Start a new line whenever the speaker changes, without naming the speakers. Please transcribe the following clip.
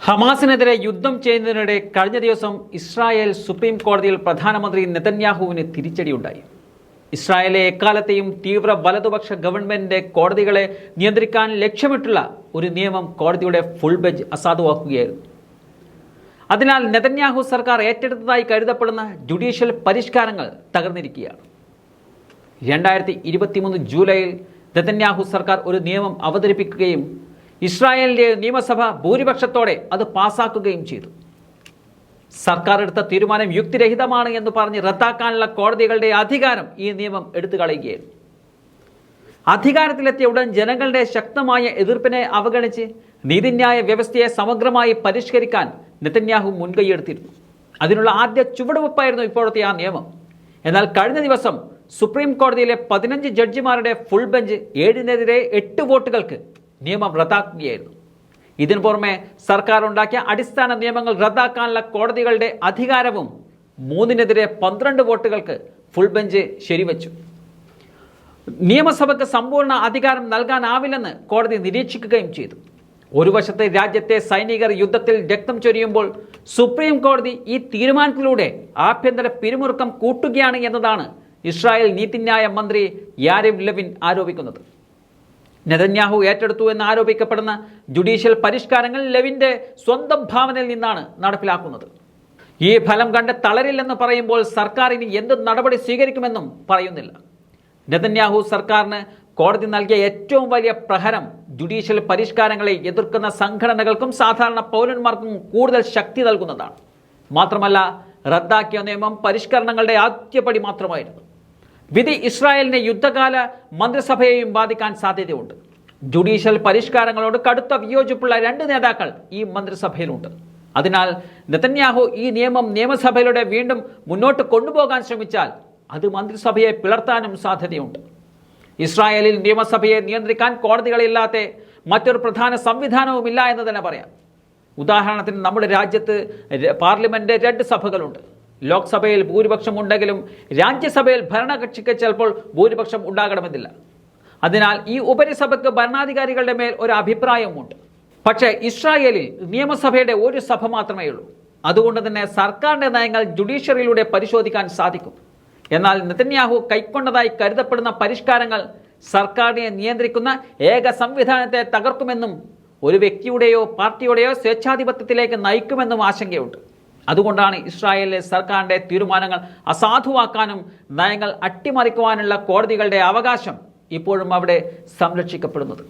ഹമാസിനെതിരെ യുദ്ധം ചെയ്യുന്നതിനിടെ കഴിഞ്ഞ ദിവസം ഇസ്രായേൽ സുപ്രീം കോടതിയിൽ പ്രധാനമന്ത്രി നെതന്യാഹുവിന് തിരിച്ചടിയുണ്ടായി. ഇസ്രായേലെ എക്കാലത്തെയും തീവ്ര വലതുപക്ഷ ഗവൺമെന്റിന്റെ കോടതികളെ നിയന്ത്രിക്കാൻ ലക്ഷ്യമിട്ടുള്ള ഒരു നിയമം കോടതിയുടെ ഫുൾ ബെഞ്ച് അസാധുവാക്കുകയായിരുന്നു. അതിനാൽ നെതന്യാഹു സർക്കാർ ഏറ്റെടുത്തതായി കരുതപ്പെടുന്ന ജുഡീഷ്യൽ പരിഷ്കാരങ്ങൾ തകർന്നിരിക്കുകയാണ്. രണ്ടായിരത്തി ഇരുപത്തിമൂന്ന് ജൂലൈയിൽ നെതന്യാഹു സർക്കാർ ഒരു നിയമം അവതരിപ്പിക്കുകയും ഇസ്രായേലിന്റെ നിയമസഭ ഭൂരിപക്ഷത്തോടെ അത് പാസാക്കുകയും ചെയ്തു. സർക്കാർ എടുത്ത തീരുമാനം യുക്തിരഹിതമാണ് എന്ന് പറഞ്ഞ് റദ്ദാക്കാനുള്ള കോടതികളുടെ അധികാരം ഈ നിയമം എടുത്തു കളയുകയായിരുന്നു. അധികാരത്തിലെത്തിയ ഉടൻ ജനങ്ങളുടെ ശക്തമായ എതിർപ്പിനെ അവഗണിച്ച് നീതിന്യായ വ്യവസ്ഥയെ സമഗ്രമായി പരിഷ്കരിക്കാൻ നെതന്യാഹു മുൻകൈയെടുത്തിരുന്നു. അതിനുള്ള ആദ്യ ചുവടുവെപ്പായിരുന്നു ഇപ്പോഴത്തെ ആ നിയമം. എന്നാൽ കഴിഞ്ഞ ദിവസം സുപ്രീം കോടതിയിലെ പതിനഞ്ച് ജഡ്ജിമാരുടെ ഫുൾ ബെഞ്ച് ഏഴിനെതിരെ എട്ട് വോട്ടുകൾക്ക് നിയമം റദ്ദാക്കുകയായിരുന്നു. ഇതിനു പുറമെ സർക്കാർ ഉണ്ടാക്കിയ അടിസ്ഥാന നിയമങ്ങൾ റദ്ദാക്കാനുള്ള കോടതികളുടെ അധികാരവും മൂന്നിനെതിരെ പന്ത്രണ്ട് വോട്ടുകൾക്ക് ഫുൾ ബെഞ്ച് ശരിവച്ചു. നിയമസഭയ്ക്ക് സമ്പൂർണ അധികാരം നൽകാനാവില്ലെന്ന് കോടതി നിരീക്ഷിക്കുകയും ചെയ്തു. ഒരു വശത്തെ രാജ്യത്തെ സൈനികർ യുദ്ധത്തിൽ രക്തം ചൊരിയുമ്പോൾ സുപ്രീം കോടതി ഈ തീരുമാനത്തിലൂടെ ആഭ്യന്തര പിരിമുറുക്കം കൂട്ടുകയാണ് എന്നതാണ് ഇസ്രായേൽ നീതിന്യായ മന്ത്രി യാരിവ് ലെവിൻ ആരോപിക്കുന്നത്. നെതന്യാഹു ഏറ്റെടുത്തു എന്ന് ആരോപിക്കപ്പെടുന്ന ജുഡീഷ്യൽ പരിഷ്കാരങ്ങൾ ലെവിന്റെ സ്വന്തം ഭാവനയിൽ നിന്നാണ് നടപ്പിലാക്കുന്നത്. ഈ ഫലം കണ്ട് തളരില്ലെന്ന് പറയുമ്പോൾ സർക്കാർ ഇനി എന്ത് നടപടി സ്വീകരിക്കുമെന്നും പറയുന്നില്ല. നെതന്യാഹു സർക്കാരിന് കോടതി നൽകിയ ഏറ്റവും വലിയ പ്രഹരം ജുഡീഷ്യൽ പരിഷ്കാരങ്ങളെ എതിർക്കുന്ന സംഘടനകൾക്കും സാധാരണ പൗരന്മാർക്കും കൂടുതൽ ശക്തി നൽകുന്നതാണ്. മാത്രമല്ല റദ്ദാക്കിയ നിയമം പരിഷ്കരണങ്ങളുടെ ആദ്യപടി മാത്രമായിരുന്നു. വിധി ഇസ്രായേലിനെ യുദ്ധകാല മന്ത്രിസഭയെയും ബാധിക്കാൻ സാധ്യതയുണ്ട്. ജുഡീഷ്യൽ പരിഷ്കാരങ്ങളോട് കടുത്ത വിയോജിപ്പുള്ള രണ്ട് നേതാക്കൾ ഈ മന്ത്രിസഭയിലുണ്ട്. അതിനാൽ നെതന്യാഹു ഈ നിയമം നിയമസഭയിലൂടെ വീണ്ടും മുന്നോട്ട് കൊണ്ടുപോകാൻ ശ്രമിച്ചാൽ അത് മന്ത്രിസഭയെ പിളർത്താനും സാധ്യതയുണ്ട്. ഇസ്രായേലിൽ നിയമസഭയെ നിയന്ത്രിക്കാൻ കോടതികളില്ലാത്ത മറ്റൊരു പ്രധാന സംവിധാനവുമില്ല എന്ന് തന്നെ പറയാം. ഉദാഹരണത്തിന് നമ്മുടെ രാജ്യത്ത് പാർലമെന്റ് രണ്ട് സഭകളുണ്ട്. ലോക്സഭയിൽ ഭൂരിപക്ഷം ഉണ്ടെങ്കിലും രാജ്യസഭയിൽ ഭരണകക്ഷിക്ക് ചിലപ്പോൾ ഭൂരിപക്ഷം ഉണ്ടാകണമെന്നില്ല. അതിനാൽ ഈ ഉപരിസഭയ്ക്ക് ഭരണാധികാരികളുടെ മേൽ ഒരു അഭിപ്രായമുണ്ട് പക്ഷേ ഇസ്രായേലിൽ നിയമസഭയുടെ ഒരു സഭ മാത്രമേ ഉള്ളൂ. അതുകൊണ്ട് തന്നെ സർക്കാരിന്റെ നയങ്ങൾ ജുഡീഷ്യറിയിലൂടെ പരിശോധിക്കാൻ സാധിക്കും. എന്നാൽ നെതന്യാഹു കൈക്കൊണ്ടതായി കരുതപ്പെടുന്ന പരിഷ്കാരങ്ങൾ സർക്കാരിനെ നിയന്ത്രിക്കുന്ന ഏക സംവിധാനത്തെ തകർക്കുമെന്നും ഒരു വ്യക്തിയുടെയോ പാർട്ടിയുടെയോ സ്വേച്ഛാധിപത്യത്തിലേക്ക് നയിക്കുമെന്നും ആശങ്കയുണ്ട്. അതുകൊണ്ടാണ് ഇസ്രായേലിലെ സർക്കാരിന്റെ തീരുമാനങ്ങൾ അസാധുവാക്കാനും നയങ്ങൾ അട്ടിമറിക്കുവാനുള്ള കോടതികളുടെ അവകാശം ഇപ്പോഴും അവിടെ സംരക്ഷിക്കപ്പെടുന്നത്.